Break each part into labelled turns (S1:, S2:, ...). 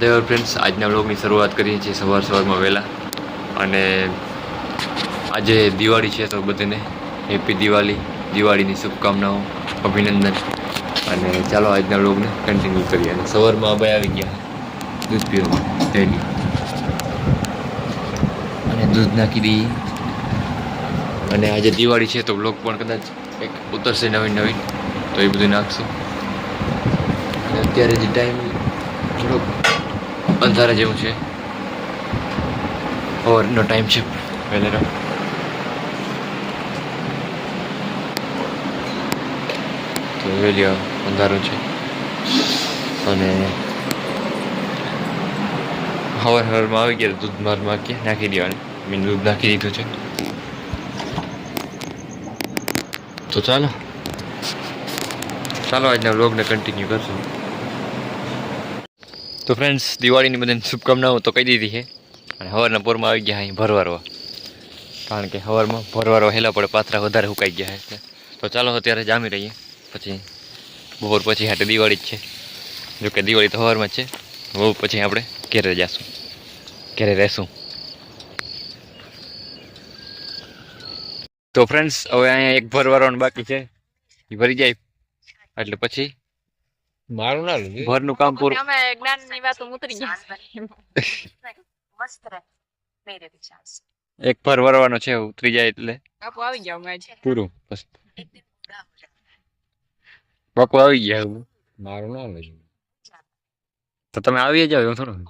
S1: દેવર friends આજના વ્લોગની શરૂઆત કરીએ છીએ સવાર સવારમાં વહેલા. અને આજે દિવાળી છે તો બધાને હેપી દિવાળી, દિવાળીની શુભકામનાઓ, અભિનંદન. અને ચાલો આજના વ્લોગને કન્ટિન્યુ કરીએ. અને સવારમાં અભય આવી ગયા. દૂધ પીવા ડેલી અને દૂધ નાખી દઈએ. અને આજે દિવાળી છે તો વ્લોગ પણ કદાચ એક ઉતરશે નવીન નવીન. તો એ બધું નાખશું. અને અત્યારે જે ટાઈમ થોડોક અંધારા જેવું છે. સવારનો ટાઈમ છે. વહેલેરો તો વહેલી અંધારું છે. અને હવાર હવારમાં આવી ગયા દૂધ મારમાં કે નાખી દેવાનું. મેં દૂધ નાખી દીધું છે. તો ચાલો. ચાલો આજના વ્લોગને કન્ટિન્યુ કરશું. તો ફ્રેન્ડ્સ દિવાળીની બધાને શુભકામનાઓ તો કહી દીધી છે. અને સવારના પોરમાં આવી ગયા અહીં ભરવારવા કારણ કે હવારમાં ભરવારો હેલા પડે, પાથરા વધારે સુકાઈ ગયા છે. તો ચાલો અત્યારે જામી રહીએ. પછી બપોર પછી હાટે દિવાળી જ છે. જોકે દિવાળી તો સવારમાં જ છે. બહુ પછી આપણે ઘેરે જઈશું ઘેરે રહેશું. તો ફ્રેન્ડ્સ હવે અહીંયા એક ભરવારો બાકી છે. એ ભરી જાય. એટલે પછી
S2: મારું ના લીધું
S1: ઘરનું કામ પૂરું.
S3: અમે જ્ઞાનની ઉતરી ગયા
S4: વસ્ત્ર મેરે વિચાર
S1: એક ફર વરવાનો છે ઉતરી જાય એટલે.
S3: બાપુ આવી ગયા મેં
S1: પૂરું બસ. બાપુ આવી ગયા.
S2: મારું ના લીધું
S1: તો તમે આવી જાવ એવું થોડું.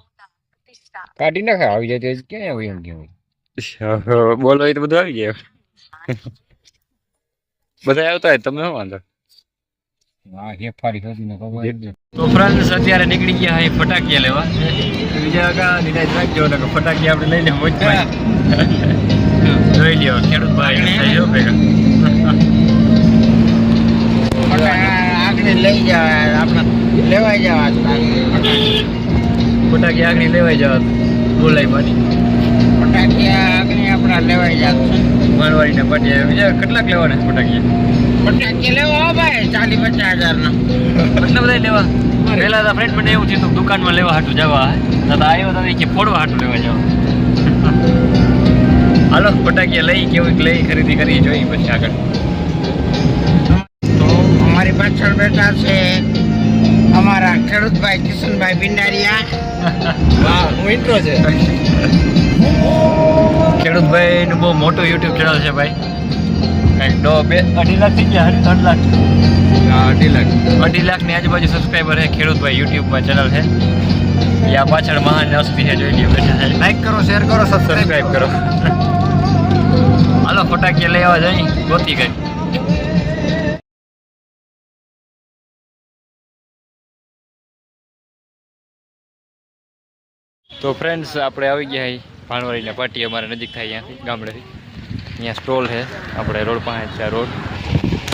S2: કાઢી નાખે આવી જાય તો ક્યાં આવી એમ કેવું
S1: બોલો એ તો બધું આવી ગયા બધા આવતા હોય તમે શું વાંધો? તો ફ્રેન્ડ્સ અત્યારે નીકળી ગયા અહીં ફટાકિયા લેવા. બીજા આગા નિરાશ રાખજો ને ફટાકિયા આપણે લઈ લે જોઈ લ્યો ખેડૂત ભાઈ થયો ભેગા.
S5: આગળ લઈ જવા આપણે લેવાઈ જવા
S1: ફટાકિયા આગળ લેવાઈ જવા બોલાઈ મારી
S5: ફટાકિયા આગળ આપણા લેવાઈ જવા
S1: મારવાડીના પાટિયા. બીજા કેટલાક લેવાના ફટાકિયા?
S5: ફટાકિયા લેવા ભાઈ ચાલી પચાસ હજાર નો
S1: બધા લેવા. પહેલા તો ફ્રેન્ડ મને એવું થયું દુકાનમાં લેવા હાટું જવા. તો આવ્યો તો કે ફોડવા હાટું લેવા જવા. હાલો ફટાકિયા લઈ કેવું લઈ ખરીદી કરી જોઈએ પછી આગળ.
S5: તો અમારી પાછળ બેઠા છે અમારા ખેડૂતભાઈ કિશનભાઈ પિંડારિયા
S2: હું ઇન્ટ્રો છે.
S1: ખેડૂતભાઈ નું બહુ મોટું યુટ્યુબ ચેનલ છે ભાઈ. દો બે અઢી લાખ થઈ ગયા ત્રણ લાખ.
S2: અઢી લાખ.
S1: અઢી લાખની આજુબાજુ સબસ્ક્રાઈબર છે ખેડૂતભાઈ યુટ્યુબમાં ચેનલ છે યા પાછળ મહાન હસ્તી છે જોઈ લ્યો બેઠા
S2: લાઈક કરો શેર કરો
S1: સબસ્ક્રાઈબ કરો. હાલો ફટાકી લઈ આવવા જઈ. ગોતી ગઈ. તો ફ્રેન્ડ્સ આપણે આવી ગયા ભાણવાડીના પાટી અમારે નજીક થાય અહીંયાથી ગામડેથી. અહીંયા સ્ટોલ છે આપણે રોડ પાસે છે રોડ.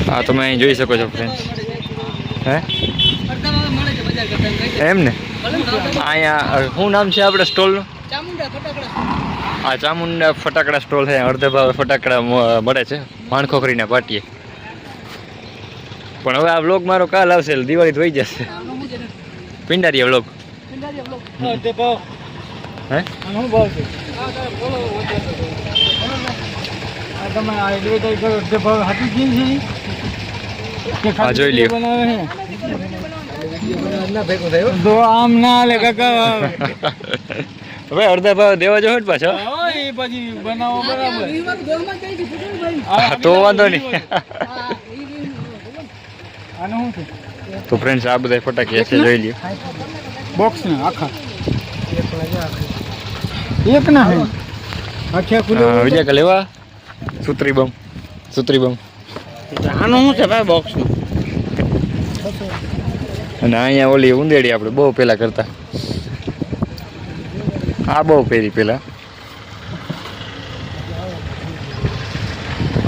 S1: હા તમે અહીં જોઈ શકો છો ફ્રેન્ડ્સ હે? એમ ને? અહીંયા શું નામ છે આપણે સ્ટોલનું આ ચામુંડા ફટાકડા સ્ટોલ છે અડધે ભાવે ફટાકડા મળે છે માણખોખરીના પાટીએ. પણ હવે આ વ્લોગ મારો કાલ આવશે દિવાળી થઈ જશે. પિંડારીએ વ્લોગ. હે? હા જોઈ લ્યો.
S2: બનાવે
S5: તો આમ ના લે કાકા.
S1: હવે અડધા ભાવ દેવા જો પાછો.
S5: પછી બનાવો બરાબર.
S1: તો વાંધો નહીં.
S5: આનું શું છે?
S1: તો ફ્રેન્ડ્સ આ બધા ફટાકી છે જોઈ લ્યો.
S5: બોક્સ ને આખા. એક ના હે આખે.
S1: હા, વિજય કે લેવા? સુત્રી બમ સુત્રી બમ
S5: આનું શું છે ભાઈ બોક્સ
S1: અને અહીંયા ઓલી ઉંદેડી આપણે બહુ પહેલા કરતા. આ બહુ પહેરી પહેલા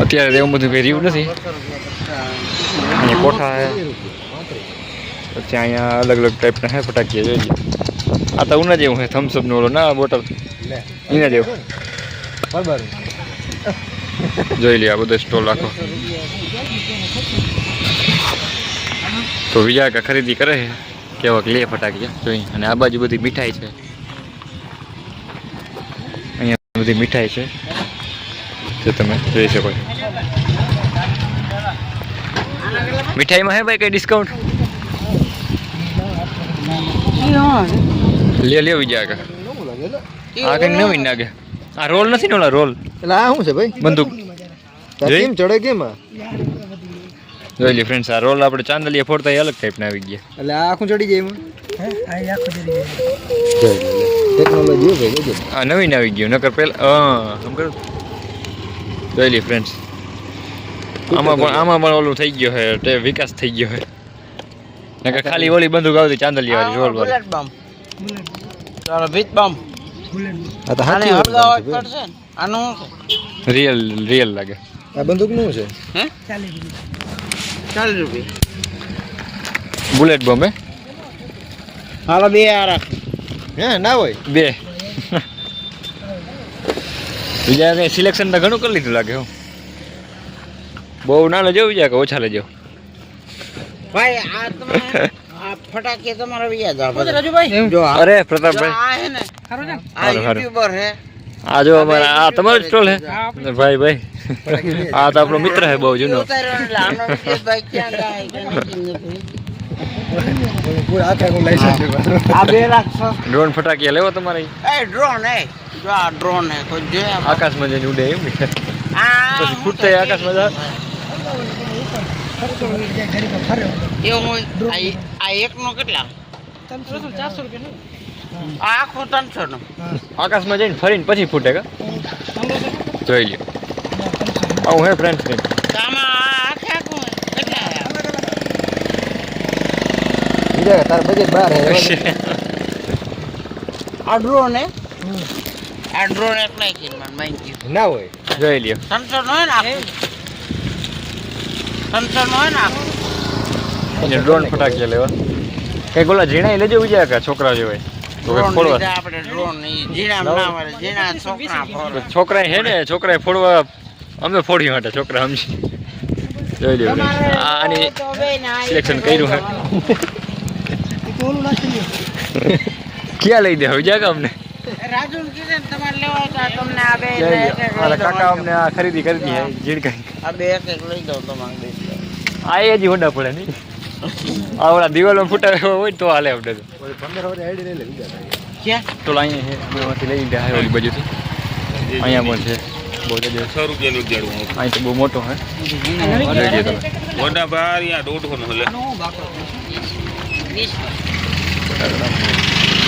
S1: અત્યારે એવું બધું પહેર્યું નથી. અહીંયા કોઠા છે. પછી અહીંયા અલગ અલગ ટાઈપના હે ફટાકીયા જોઈએ આ તો ઉના જેવું હે થમ્સઅપનું ઓલો ના બોટલ એના જેવું.
S2: બરાબર.
S1: જોઈ લે આ બધો સ્ટોલ રાખો તો બીજા કા ખરીદી કરે છે. કેવાક લે ફટાકિયા જોઈ. અને આ બાજુ બધી મીઠાઈ છે. અહીંયા બધી મીઠાઈ છે. જે તમે જોઈ શકો મીઠાઈમાં હે ભાઈ કઈ ડિસ્કાઉન્ટ લે લે વિજય આગળ આ કઈ નવીન લાગે આ રોલ નથી ને ઓલા રોલ?
S5: એટલે આ શું છે ભાઈ?
S1: બંદૂક?
S5: કેમ ચડે કેમ?
S1: જોઈ લે ફ્રેન્ડ્સ આ રોલ આપણે ચાંદલીએ ફોડતા અલગ ટાઈપના આવી ગયા.
S5: એટલે આ આખું ચડી જાય એમાં? ટેકનોલોજી ભાઈ
S1: આ નવીન આવી ગયું નકર પહેલા હા સમ કરું? જોઈ લે ફ્રેન્ડ્સ આમાં પણ આમાં પણ ઓલું થઈ ગયો છે તે વિકાસ થઈ ગયો છે નકર ખાલી ઓલી બંદૂક આવતી ચાંદલિયા વાળી રોલ વાળી.
S6: બમ. ચાલો ભીત બમ.
S5: આ તો
S6: હાથી આનું?
S1: રિયલ રિયલ લાગે.
S5: આ બંદૂકનું છે?
S6: હે? ચાલીસ રૂપિયા.
S1: Bullet bomb? હે
S6: હાલો બે આ રાખ.
S5: હે ના હોય?
S1: બે. બીજા કઈ સિલેક્શન તો ઘણું કરી લીધું લાગે હો. બહુ ના લેજો બીજા કે ઓછા લેજો.
S6: ભાઈ આ તમે આ ફટાકે તમારા વ્યાજ આ રાજુભાઈ? જો
S1: અરે પ્રતાપભાઈ.
S6: આ હે ને આ. યુટ્યુબર હે.
S1: આ જો અમારા આ તમારો સ્ટોલ હે? ભાઈ ભાઈ. આ તો આપણો મિત્ર હે, બહુ જૂનો. ડ્રોન ફટાકિયા લેવો તમારે?
S6: એ ડ્રોન એ ડ્રોન હે
S1: આકાશમાં જઈને ઉડે એમ પછી ફૂટતા આકાશમાં જાય
S6: એવું હોય, આ એ- આ એક નો કેટલા? આ આખો ત્રણસો નું.
S1: આકાશમાં જઈને ફરીને પછી ફૂટે કા? જોઈ લ્યો. આવું હે ફ્રેન્ડ્સ
S6: ને?
S5: બીજા તાર બજેટ બહાર હે
S6: આ ડ્રોન હે આ ડ્રોન એટલા કિંમત માંગી
S5: ના હોય.
S1: જોઈ લ્યો.
S6: ત્રણસો નો હોય ને ત્રણસો નો હોય ને
S1: એને ડ્રોન ફટાકી લેવા. કઈ ગોલા ઝીણા લેજો બીજા કા છોકરા જેવાય.
S6: છોકરા
S1: હે ને છોકરા ફોડવા અમે ફોડી માટે છોકરા સમજી જોઈ લ્યો આની સિલેક્શન કર્યું હે. ક્યાં લઈ દે હવે? જાગ અમને કાકા અમને આ ખરીદી કરી દી હે.
S6: આ બે એક લઈ લઈ તો માંગ દઈશ
S1: આ એ જ હોડા પડે નહીં. આ ઓલા દિવાલમાં ફૂટા હોય તો હાલે આપણે તો.
S5: લઈ
S1: તો અહીંયા લઈ લીધા હે ઓલી બાજુથી. અહીંયા પણ છે બહુ જજો
S7: રૂપિયાનું દેડું
S1: અહીં તો બહુ મોટો હે. જોઈ તમે
S7: મોટા બાર યા દોઢસો નો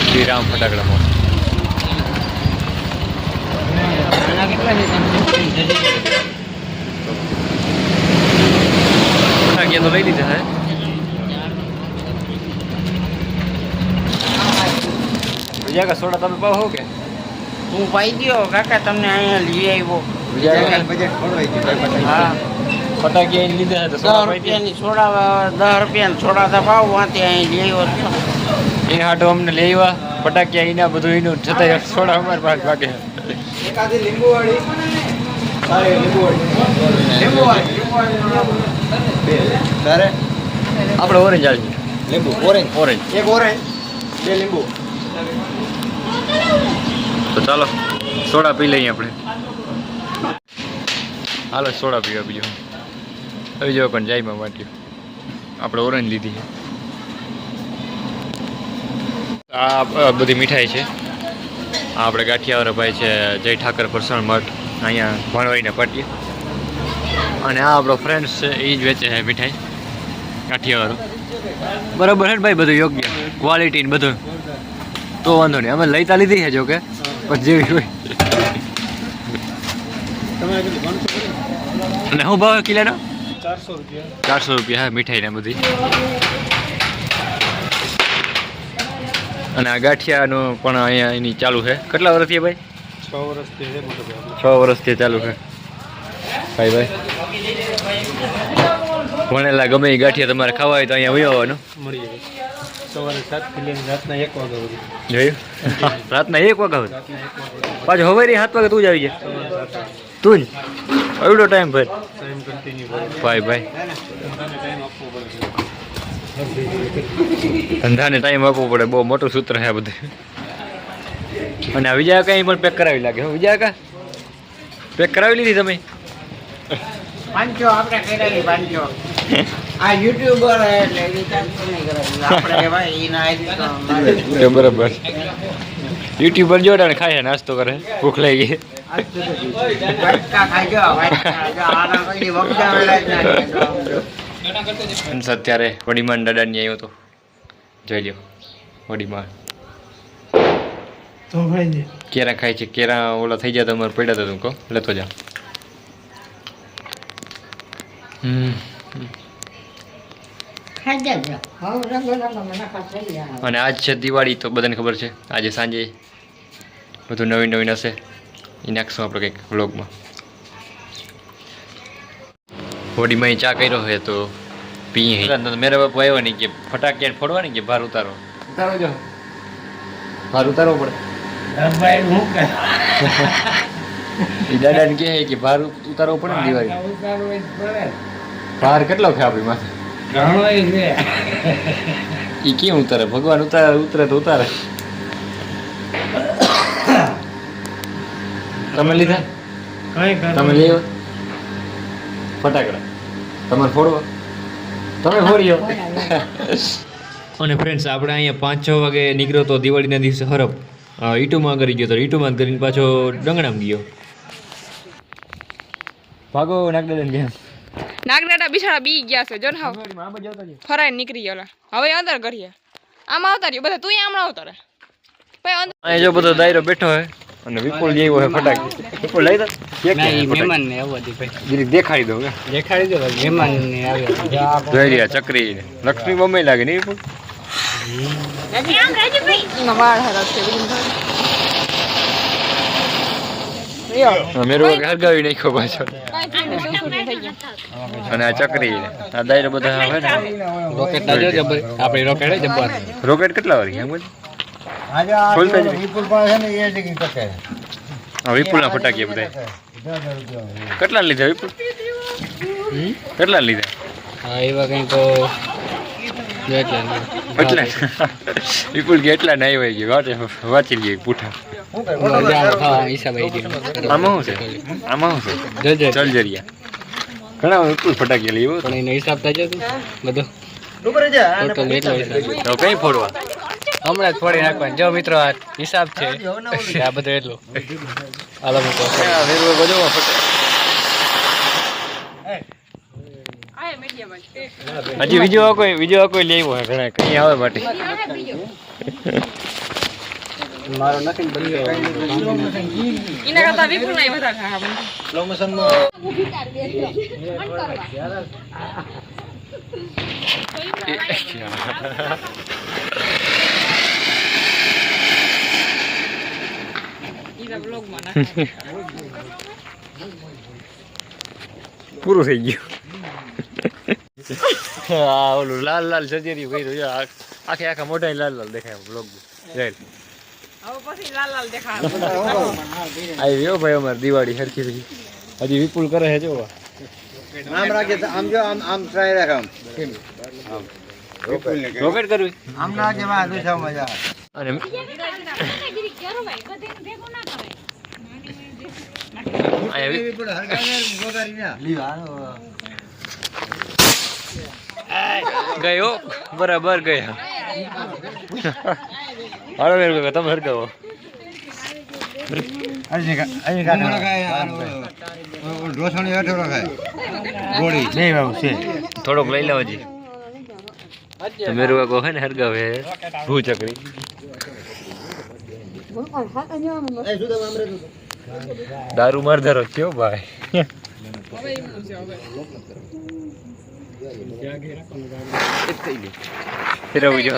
S1: શ્રીરામ ફટાકડા મોટો ફટાકિયા તો લઈ લીધા હે. બીજા કા સોડા તમે પાવ હો કે?
S6: હું પાઈ ગયો કાકા તમને અહીંયા લઈ આવ્યો.
S1: બીજા
S5: બજેટ ખોરવાઈ ગયું
S6: હા.
S1: ફટાકિયા અહીં લીધા હે સોડા
S6: રૂપિયાની સોડા દસ રૂપિયાની સોડા તો ભાવ અહીં લઈ આવ્યો
S1: એ હાટો અમને લઈ આવ્યા. ફટાકિયા એના બધું એનું છતાંય સોડા અમારે પાસે ભાગે. છે.
S5: એકાદી લીંબુ વાળી સારી લીંબુ વાળી લીંબુ વાળી તારે?
S1: આપણે ઓરેન્જ આવી
S5: લીંબુ ઓરેન્જ
S1: ઓરેન્જ
S5: એક ઓરેન્જ બે લીંબુ.
S1: તો ચાલો, સોડા પી લઈએ આપણે. હાલો, સોડા પીવા બીજો. આવી જવા પણ જાયમાં વાટ્યું. આપણે ઓરેન્જ લીધી છે. આ બધી મીઠાઈ છે. આ આપણે ગાંઠિયાવાળા ભાઈ છે, જય ઠાકર પરસણ મઠ. અહીંયા ભણવાઈને પાટીએ. અને આ આપણો ફ્રેન્ડ્સ છે, એ જ વેચે છે મીઠાઈ. ગાંઠિયાવાળું. બરાબર છે ભાઈ, બધું યોગ્ય. ક્વોલિટી ને બધું. તો વાંધો નહીં. અમે લઈ લીધી છે જો કે. પણ જેવી હોય. અને શું ભાવ કિલોનો
S5: ચારસો રૂપિયા.
S1: ચારસો રૂપિયા. હા મીઠાઈ ને બધી. અને આ ગાંઠિયાનું પણ અહીંયા એની ચાલુ છે. કેટલા વર્ષથી ભાઈ?
S5: છ વર્ષથી છે
S1: ચાલુ છે. ભાઈ ભાઈ. ભણેલા ગમે એ ગાંઠિયા તમારે ખાવા હોય તો અહીંયા આવવાનું.
S5: મળી જાય. સવારે સાત લઈને રાતના એક વાગ્યા સુધી.
S1: જોયું? રાતના એક વાગ્યા સુધી? પાછું હવે સાત વાગે તું જ આવી જાય. તું જ? એવડો ટાઈમ ભાઈ ભાઈ ભાઈ.
S5: બધાને ટાઈમ આપવો પડે. છે
S1: ધંધાને ટાઈમ આપવો પડે. બહુ મોટું સૂત્ર છે આ બધું. અને આ વિજયા કઈ પણ પેક કરાવી લાગે. હો વિજયા કા? પેક કરાવી લીધી તમે?
S6: પાંચો આપણે કરાવી પાંચો આ યુટ્યુબર એટલે. એ
S1: બરાબર. યુટ્યુબર જોડાને ખાય નાસ્તો કરે. ભૂખ લાગી. ગઈ અત્યારે વડીમાન દાદાની આવ્યો તો. જોઈ લ્યો વડીમાન. કેરા ખાય છે કેરા ઓલા થઈ જાય તમારે પડ્યા હતા તું કહો. લેતો જા. હમ. અને આજ છે દિવાળી તો બધાને ખબર છે. આજે સાંજે બધું નવીન નવીન હશે. એ નાખશું આપણે કંઈક વ્લોગમાં. હોડીમાં અહીં ચા કર્યો હોય તો પીએ મેરા બાપુ આવ્યો નહીં કે ફટાકિયા ફોડવાની કે ભાર ઉતારો? ઉતારો જો. ભાર ઉતારવો પડે. એ દાદાને કહે કે ભાર ઉતારવો પડે ને દિવાળી ભાર કેટલો છે આપણી માથે? એ કેમ ઉતારે? ભગવાન ઉતારે ઉતરે તો ઉતારે. તમે લીધા? તમે ફટાકડા. તમારે ફોડવો? તમે ફોડ્યો? અને ફ્રેન્ડ્સ આપણે અહીંયા પાંચ છ વાગે નીકળ્યો તો દિવાળીના દિવસે હરપ. ઈટુમાં કરી ગયો તો ઈટુમાં કરીને પાછો ડંગણામ ગયો. ભાગો નાગદાદા ગયા
S3: નાગડાટા બિચારા બી ગયા છે જો ને હાવ ફરાય નીકળી ગયેલા હવે અંદર કરીએ આમાં આવતા રહ્યો બધા તું હમણાં આવતા રહે પછી અંદર
S1: અહીંયા જો બધો દાયરો બેઠો હોય અને વિપુલ જેવો હોય ફટાકી. વિપુલ લઈ દો મહેમાન ને દેખાડી દઉં
S6: દેખાડી દો મહેમાન ને આવ્યો
S1: જોઈ રહ્યા ચકરી. ને લક્ષ્મી બમ્બઈ લાગે નહીં વિપુલ?
S3: એના વાળ હરક છે બીજું તો-
S1: મેરો હરગાવી નાખ્યો પાછો. અને આ ચકરી આ દાયરો બધા હોય ને.
S6: રોકેટ ના જોજો આપણી રોકેટ
S1: કેટલા વાળી એમ જ?
S5: વિપુલ પાસે છે ને એ
S1: હા ફટાકીએ બધા કેટલા લીધા વિપુલ? કેટલા લીધા?
S6: હા એવા કંઈક એટલે
S1: વિપુલ કે નહીં હોય ગયું. વાંચે વાંચી લઈએ પૂઠા.
S6: હિસાબ આવી
S1: આમાં શું છે? આમાં શું છે? ચલ જરિયા ઘણા વિપુલ ફટાકીયા લઈએ
S6: પણ એનો હિસાબ થાય છે બધો.
S1: તો કઈ ફોડવા?
S6: હમણાં જ ફોડી નાખવાનું. જો મિત્રો આ હિસાબ છે. આ બધું એટલું. હાલો
S1: આ વેરવો ગજો ફટા
S3: આ એ medium જ.
S1: હજી બીજો આ કોઈ બીજો આ કોઈ લેવો હે ઘણા કઈ આવે માટે
S6: મારો નથી બન્યો
S3: એના કરતા વિપુલ ના વધારે તો vlog માં
S1: પૂરું થઈ ગયું. હા ઓલું લાલ લાલ સજેરી કર્યું છે આ- આખે આખા મોઢા લાલ લાલ દેખાય બ્લોગ આવી ગયો ભાઈ અમારે દિવાળી સરખી થઈ હજી વિપુલ કરે છે જો
S5: આમ રાખે આમ જો આમ આમ ટ્રાય રાખ આમ.
S1: રોકેટ. કરવી?
S5: આમ ના દુસા મજા
S1: અને અહીંયા વિ-
S5: વિપુલ હરગાને ગોગારી ના લીવા
S1: ગયો? બરાબર ગયા. હાલો મેર કાકા તમે હરગાવો. થોડોક લઈ લેવો જી તો મેરું કાકો હે ને હરગાવે. ભૂ ચકરી દારૂ માર ધરો કયો ભાઈ. ફેરવું જો.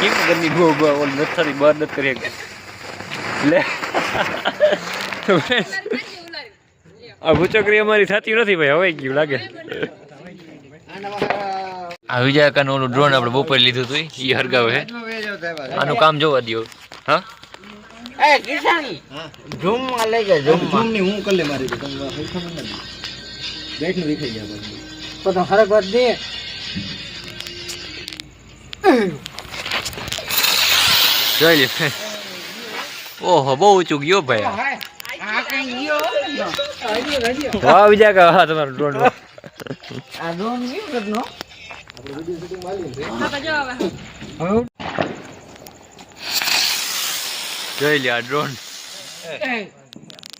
S1: કેમ ગરમી બહુ બહુ ઓલ નથી બહાર નથી કરી લે. આ ભૂચકરી અમારી થતી નથી ભાઈ હવે ગયું લાગે. આ વિજય કાનું ઓલું ડ્રોન આપણે બપોરે લીધું હતું એ હરગાવે હે. આનું કામ જોવા દો હા?
S6: એ કિશન ઝૂમમાં લઈ જાય
S5: ઝૂમની હું કરી લે મારી તો તમને ખબર નથી. બેઠનું દેખાઈ ગયા
S6: તો હરક વાત દે.
S1: જોઈ લે. ઓહો બહુ ઊંચું ગયો ભાઈ. વાહ બીજા કા હા તમારું ડ્રોન
S6: આ.
S1: જોઈ લે આ ડ્રોન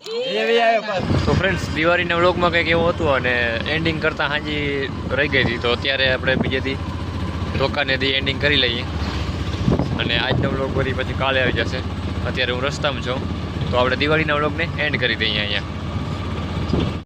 S1: તો ફ્રેન્ડ્સ દિવાળીના વ્લોગમાં કંઈક એવું હતું અને એન્ડિંગ કરતાં હાજી રહી ગઈ હતી. તો અત્યારે આપણે બીજેથી રોકાનેથી એન્ડિંગ કરી લઈએ. અને આજનો વ્લોગ કરી પછી કાલે આવી જશે. અત્યારે હું રસ્તામાં છું. તો આપણે દિવાળીના વ્લોગને એન્ડ કરી દઈએ અહીંયા.